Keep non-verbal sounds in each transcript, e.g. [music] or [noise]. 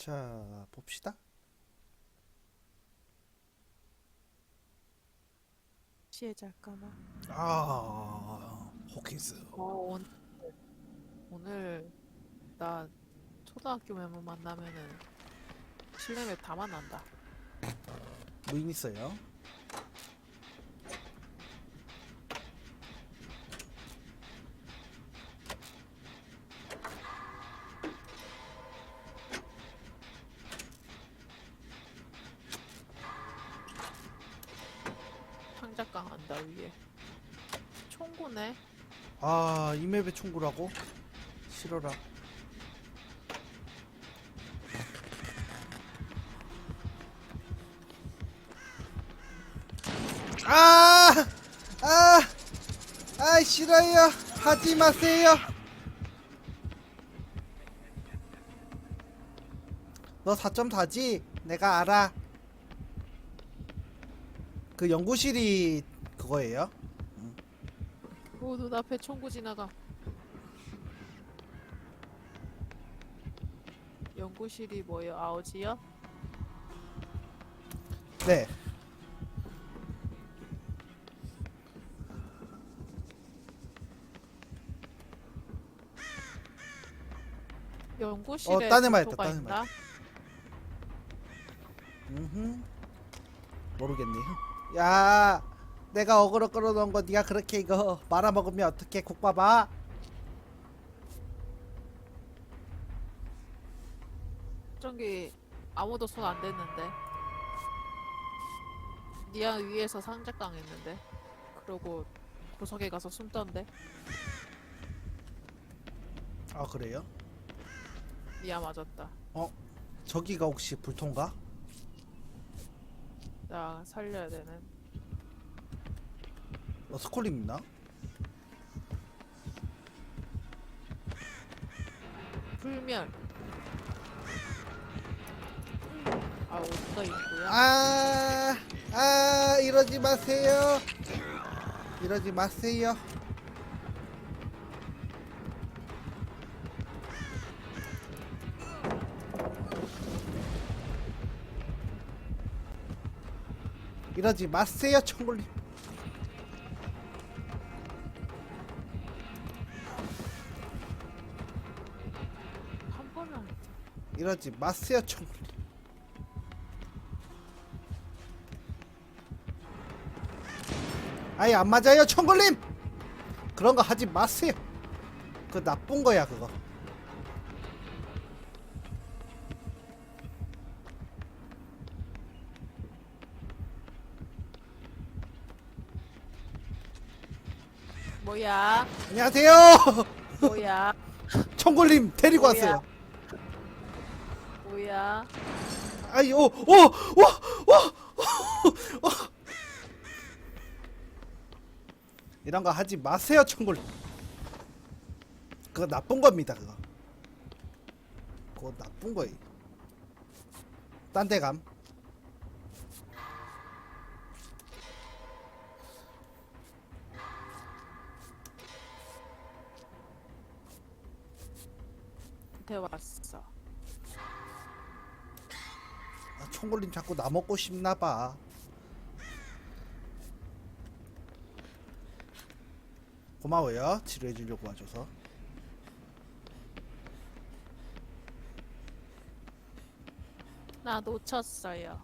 자, 봅시다. 피해자일까봐. 아, 호키스. 어, 오늘, 오늘 나 초등학교 멤버 만나면은 실내맵 다 만난다. 무인 있어요. 상작강 한다 위에. 총구네. 아, 이 맵에 충고라고? 싫어라. 아! 아! 아, 싫어요. 하지 마세요. 너 4.4지? 내가 알아. 그 연구실이 그거예요? 오 눈앞에 총구 지나가. 연구실이 뭐예요? 아우지요? 네. 연구실에 어, 딴에 맞았다, 복도가 딴에 있나? 음흠. 모르겠네. 야, 내가 어그로 끌어놓은 거 네가 그렇게 이거 말아먹으면 어떻게 국밥아? 저기 아무도 손 안 댔는데. 니아 위에서 상작당했는데. 그러고 구석에 가서 숨던데. 아 그래요? 니아 맞았다. 저기가 혹시 불통가? 나 살려야 되는. 어, 스콜림 있나? 불멸. 아 어디가 있고요? 아, 아 이러지 마세요. 이러지 마세요. 이러지 마세요, 청골님. 이러지 마세요, 청골님. 아예 안 맞아요, 청골님. 그런 거 하지 마세요. 그 나쁜 거야, 그거. 뭐야? 안녕하세요. 뭐야? [laughs] 청골님 데리고 뭐야? 왔어요. 뭐야? 아이, 오, 오, 오, 오, 오. 이런 거 하지 마세요, 청골님. 그거 나쁜 겁니다, 그거. 그거 나쁜 거예요. 딴 데 감. 대 왔어. 아, 청골님 자꾸 나 먹고 싶나 봐. 고마워요. 치료해 주려고 와줘서. 나 놓쳤어요.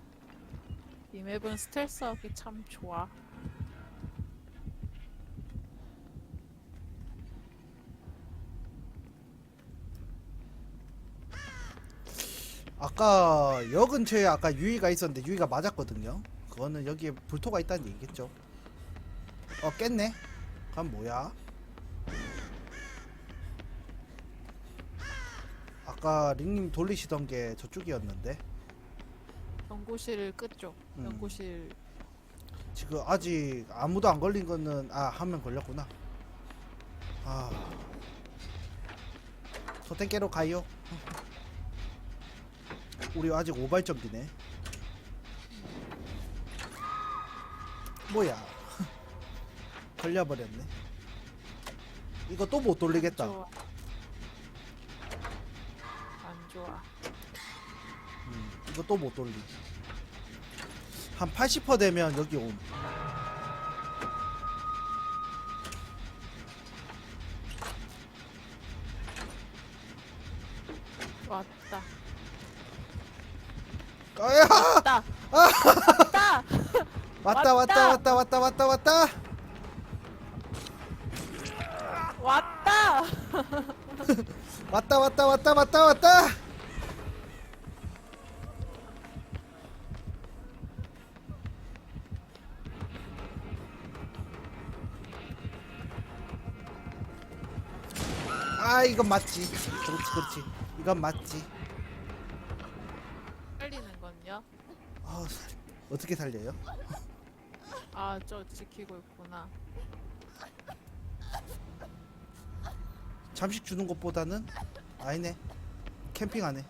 이 맵은 스텔스하기 참 좋아. 아까 여 근처에 아까 유이가 있었는데 유이가 맞았거든요. 그거는 여기에 불토가 있다는 얘기겠죠. 어 깼네. 그럼 뭐야? 아까 링님 돌리시던 게 저쪽이었는데 연구실 끝쪽. 음. 연구실 지금 아직 아무도 안 걸린 거는 아 한 명 걸렸구나. 아 소탱깨로 가요. 우리 아직 오발점기네. 뭐야? [laughs] 걸려버렸네. 이거 또 못 돌리겠다. 안 좋아. 안 좋아. 이거 또 못 돌리. 한 80% 되면 여기 옴. 왔다. 아야! 왔다. 왔다. 왔다 왔다 왔다 왔다 왔다 왔다. 왔다. 왔다 왔다 왔다 왔다 왔다. 아 이건 맞지. 그렇지 그렇지. 이건 맞지. 살리는 건요? 아 살- 어떻게 살려요? 아, 저 지키고 있구나. 잠식 주는 것보다는 아니네. 캠핑 안 해.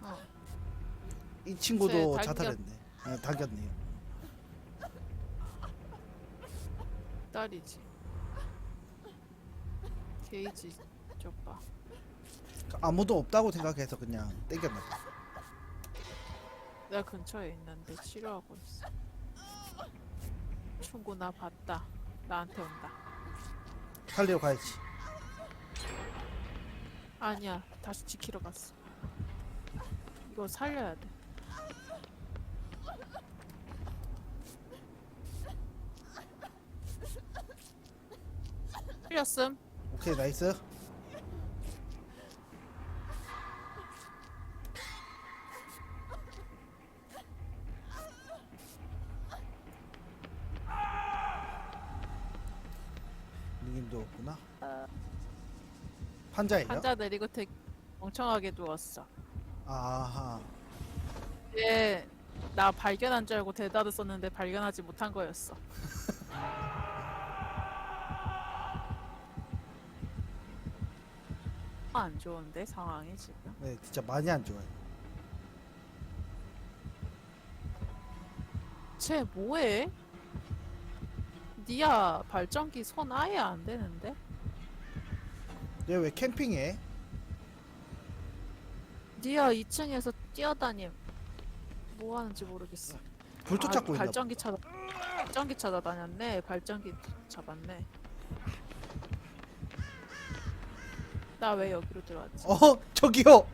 어. 이 친구도 네, 당겨- 자살했네. 아, 당겼네요. 딸이지. 게이지 좁아. 아무도 없다고 생각해서 그냥 땡겼나 봐. 내가 근처에 있는데 치료하고 있어. 충고 나 봤다. 나한테 온다. 살리러 가야지. 아니야, 다시 지키러 갔어. 이거 살려야 돼. 살렸음. 오케이 나이스. 환자예요? 환자 내리고 되게 멍청하게 누웠어. 아하. 얘, 나 발견한 줄 알고 대다도 썼는데 발견하지 못한 거였어. [laughs] 안 좋은데 상황이 지금. 네, 진짜 많이 안 좋아요. 쟤 뭐해? 니야 발전기 손 아예 안 되는데? 얘 왜 캠핑해? 니야 2층에서 뛰어다님. 뭐 하는지 모르겠어. 아, 찾고 있나 봐. 발전기 찾아 발전기 찾아다녔네. 발전기 잡았네. 나 왜 여기로 들어왔지? 어, [laughs] 저기요.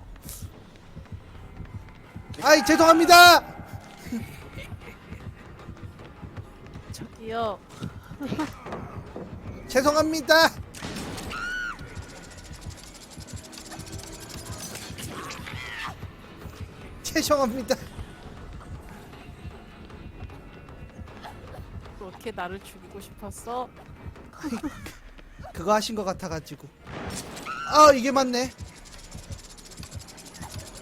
아이, 죄송합니다. [laughs] 저기요. [laughs] 죄송합니다. 죄송합니다. 그렇게 나를 죽이고 싶었어? [laughs] 그거 하신 것 같아가지고. 아, 이게 맞네.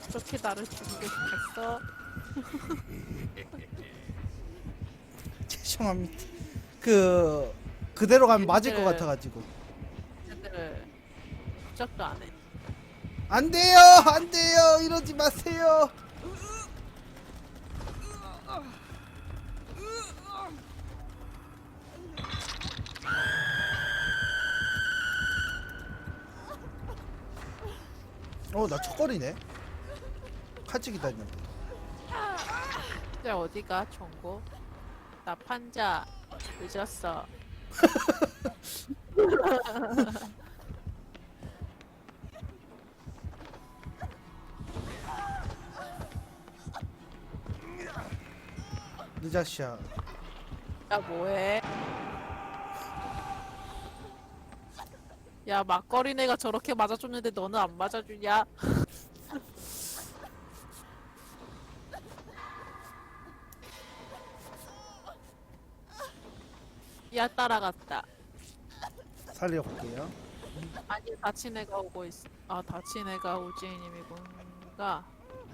그렇게 나를 죽이고 싶었어? 죄송합니다. 그 그대로 가면 맞을 것 같아가지고. 얘들 부적도 안 해. 안 돼요, 안 돼요. 이러지 마세요. 어, 나 척거리네. 칼찍이 다녔는데. 이제 어디가 총고? 나 판자 늦었어. [laughs] 늦었샤. 야 뭐해? 야 막거리네가 저렇게 맞아줬는데 너는 안 맞아주냐? [laughs] 야 따라갔다. 살려볼게요. 아니 다친 애가 오고 있어. 아 다친 애가 우지님이군가.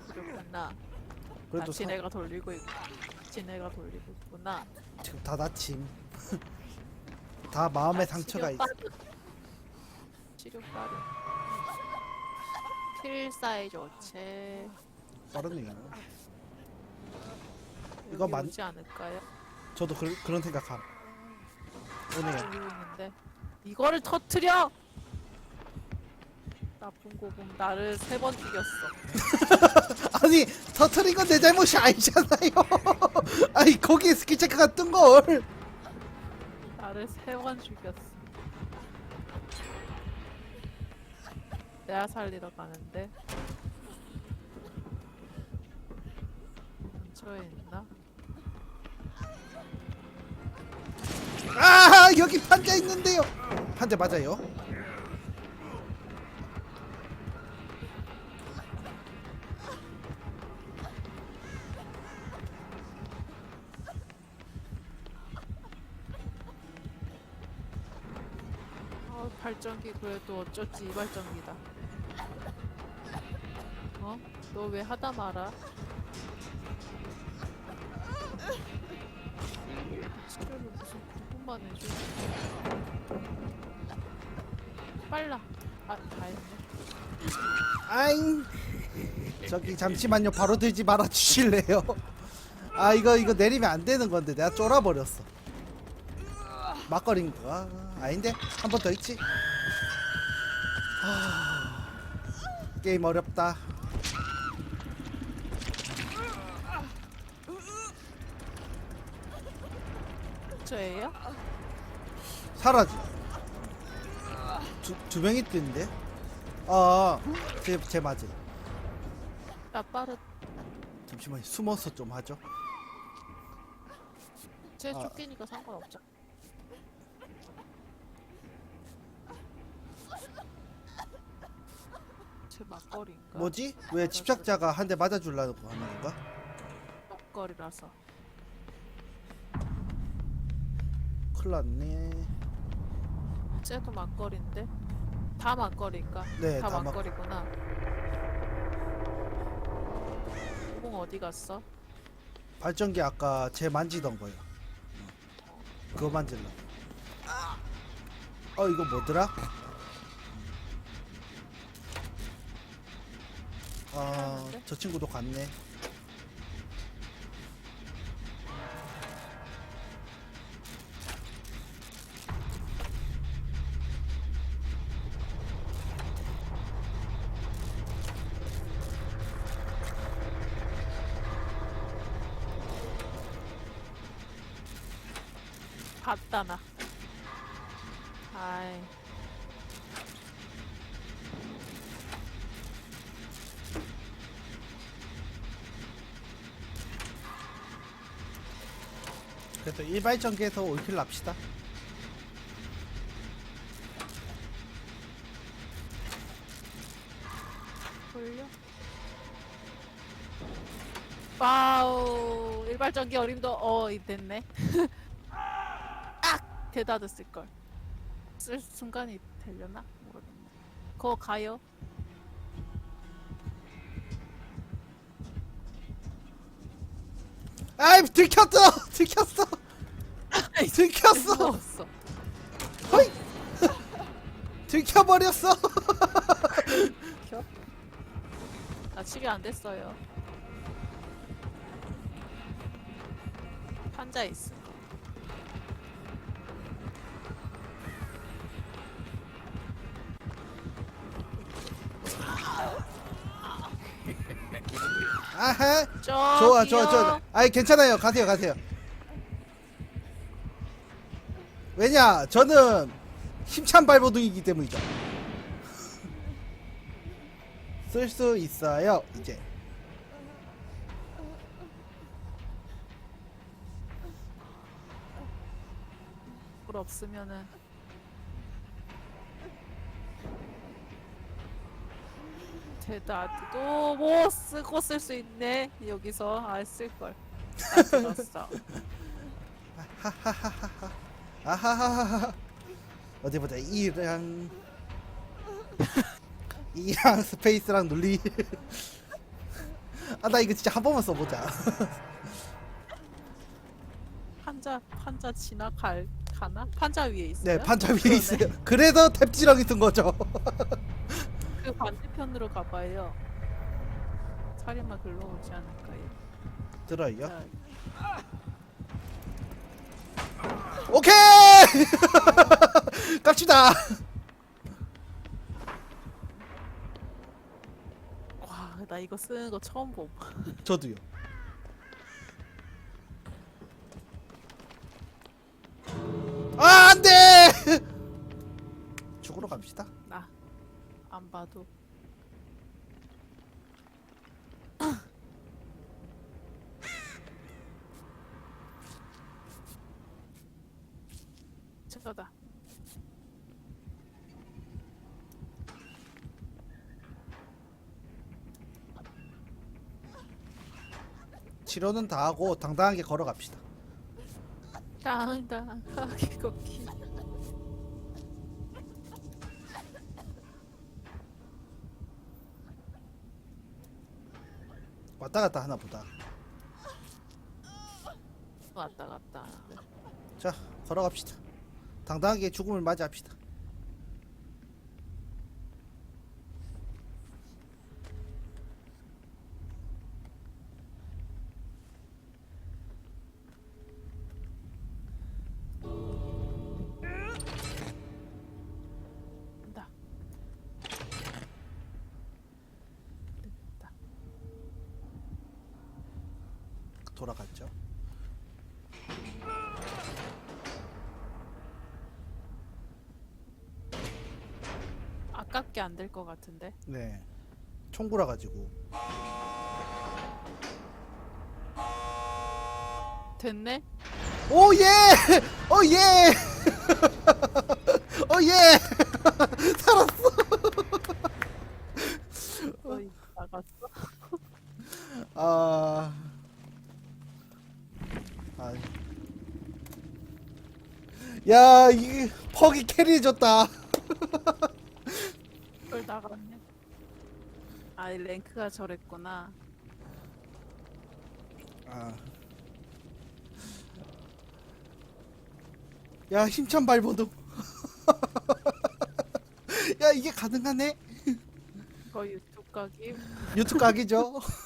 그렇구나. 그래도 다친 사- 애가 돌리고 있고. 다친 애가 돌리고 있구나. 지금 다 다침. [laughs] 다 마음에 아, 상처가 있어. 치료받은- 치료받은. 필사의 조체. 빠르네요. 이거 이거 만- 맞지 않을까요? 저도 그, 그런 생각함. 오네요. 있는데 이거를 터트려. 나쁜 고금 나를 세 번 죽였어. [laughs] 아니 터트린 건 내 잘못이 아니잖아요. [laughs] 아니 거기에 스킬 체크가 뜬 걸. 나를 세 번 죽였어. 내가 살리러 가는데 근처에 있나? 아 여기 판자 있는데요. 한대 맞아요. 어, 발전기 그래도 어쩌지 이 발전기다. 어? 너 왜 하다 말아? 치료를 무슨 부분만 해줘? 빨라. 아, 다 했네. 아잉. 저기 잠시만요. 바로 들지 말아 주실래요? 아 이거 이거 내리면 안 되는 건데 내가 쫄아 버렸어. 막걸린 거 아닌데 한 번 더 있지. 하... 게임 어렵다. 저예요? 사라지. 두, 두 명이 뜨는데? 아, 제, 제 맞지. 나 빠르. 잠시만 숨어서 좀 하죠. 제 아. 쫓기니까 상관없죠. 제 막걸리인가? 뭐지? 왜 집착자가 한 대 맞아주려고 하는 건가? 막걸리라서. 큰일 났네. 쟤도 막걸리인데? 다 막걸리인가? 네, 다, 다 막- 막걸리구나. 공 어디 갔어? 발전기 아까 제 만지던 거요. 어, 그거 만질라. 어 이거 뭐더라? 아? 저 친구도 갔네. 봤다 나. 아이. 그래도 일발전기에서 올킬 납시다. 돌려. 와우 일발전기 어림도 어이 됐네. [laughs] 악 대다드 쓸 걸. 쓸 순간이 되려나 모르겠네. 그거 가요. 아이 들켰어, [laughs] 들켰어, 들켰어, 무서웠어. 허이, [laughs] 들켜버렸어. 켜? 나 치료 안 됐어요. 환자 있어. 아하. 좋아, 좋아, 좋아. 아이 괜찮아요. 가세요, 가세요. 왜냐, 저는 힘찬 발버둥이기 때문이죠. [laughs] 쓸 수 있어요, 이제. 물 없으면은 대다도 뭐 쓰고 쓸 수 있네 여기서 아 쓸걸 아 들었어 아하하하하. [laughs] 어디 보자. 이랑 이랑 스페이스랑 눌리. [laughs] 아 나 이거 진짜 한 번만 써보자. [laughs] 판자 판자 지나갈 가나 판자 위에 있어요? 네, 판자 위에. 있어요. 그래서 탭지렁이 쓴 거죠. 그 반대편으로 가봐요 살인마 글로 오지 않을까요? 자, 오케이. [laughs] 갑시다. 와, 나 이거 쓰는 거 처음 봄. 저도요. 아, 안 돼! [laughs] 죽으러 갑시다. 나 안 봐도. [coughs] 저거다. 치료는 다 하고 당당하게 걸어갑시다. 당당하게 걷기. 왔다 갔다 하나 보다. 왔다 갔다. 자, 걸어갑시다. 당당하게 죽음을 맞이합시다. 돌아갔죠. 아깝게 안 될 것 같은데. 네. 총구라 가지고. 됐네? 오 예! 오 [laughs] 예! 오 [laughs] 예! [laughs] 거의 나갔어. 아. 야, 이 퍽이 캐리해줬다. 걸 [laughs] 나갔네. 아, 이 랭크가 저랬구나. 아. 야, 힘찬 발버둥. [laughs] 야, 이게 가능하네? 이거 유튜브 가기 유튜브 각이죠? [laughs]